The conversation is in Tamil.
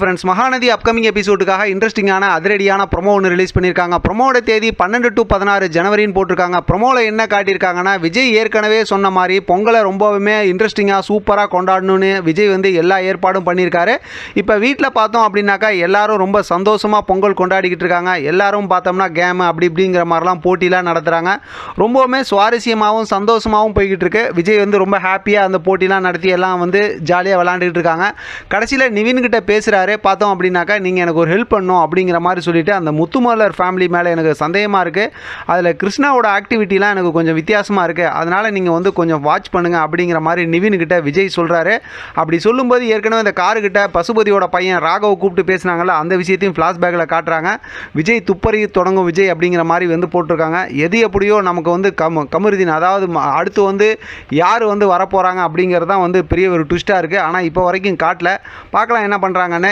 ஃப்ரெண்ட்ஸ் மகாநதி அப்கமிங் எபிசோடுக்காக இன்ட்ரெஸ்டிங்கான அதிரடியான ப்ரொமோ ஒன்று ரிலீஸ் பண்ணியிருக்காங்க ப்ரொமோட தேதி பன்னெண்டு டு பதினாறு ஜனவரின்னு போட்டிருக்காங்க. ப்ரொமோவில் என்ன காட்டியிருக்காங்கன்னா விஜய் ஏற்கனவே சொன்ன மாதிரி பொங்கலை ரொம்பவுமே இன்ட்ரெஸ்டிங்காக சூப்பராக கொண்டாடணும்னு விஜய் வந்து எல்லா ஏற்பாடும் பண்ணியிருக்காரு. இப்போ வீட்டில் பார்த்தோம் அப்படின்னாக்கா எல்லாரும் ரொம்ப சந்தோஷமாக பொங்கல் கொண்டாடிக்கிட்டு இருக்காங்க. எல்லாரும் பார்த்தோம்னா கேம் அப்படி இப்படிங்கிற மாதிரிலாம் போட்டிலாம் நடத்துகிறாங்க ரொம்பவுமே சுவாரஸ்யமாகவும் சந்தோஷமாகவும் போய்கிட்டு இருக்கு. விஜய் வந்து ரொம்ப ஹாப்பியாக அந்த போட்டிலாம் நடத்தி எல்லாம் வந்து ஜாலியாக விளாண்டுக்கிட்டு இருக்காங்க. கடைசியில் நிவின் பேசுகிற பேசுகிறாரு பார்த்தோம் அப்படின்னாக்கா நீங்கள் எனக்கு ஒரு ஹெல்ப் பண்ணும் அப்படிங்கிற மாதிரி சொல்லிட்டு அந்த முத்துமலர் ஃபேமிலி மேலே எனக்கு சந்தேகமாக இருக்குது அதில் கிருஷ்ணாவோட ஆக்டிவிட்டிலாம் எனக்கு கொஞ்சம் வித்தியாசமாக இருக்குது அதனால் நீங்கள் வந்து கொஞ்சம் வாட்ச் பண்ணுங்கள் அப்படிங்கிற மாதிரி நிவின்கிட்ட விஜய் சொல்கிறாரு அப்படி சொல்லும்போது ஏற்கனவே இந்த காருக்கிட்ட பசுபதியோட பையன் ராகவ் கூப்பிட்டு பேசுனாங்கல்ல அந்த விஷயத்தையும் ஃப்ளாஷ்பேக்கில் காட்டுறாங்க. விஜய் துப்பறி தொடங்கும் விஜய் அப்படிங்கிற மாதிரி வந்து போட்டிருக்காங்க. எது எப்படியோ நமக்கு வந்து கம் கமருதீன் அதாவது அடுத்து வந்து யார் வந்து வரப்போகிறாங்க அப்படிங்கிறது தான் வந்து பெரிய ஒரு ட்விஸ்ட்டாக இருக்குது ஆனால் இப்போ வரைக்கும் காட்டல. பார்க்கலாம் என்ன பண்ணுறாங்கன்னு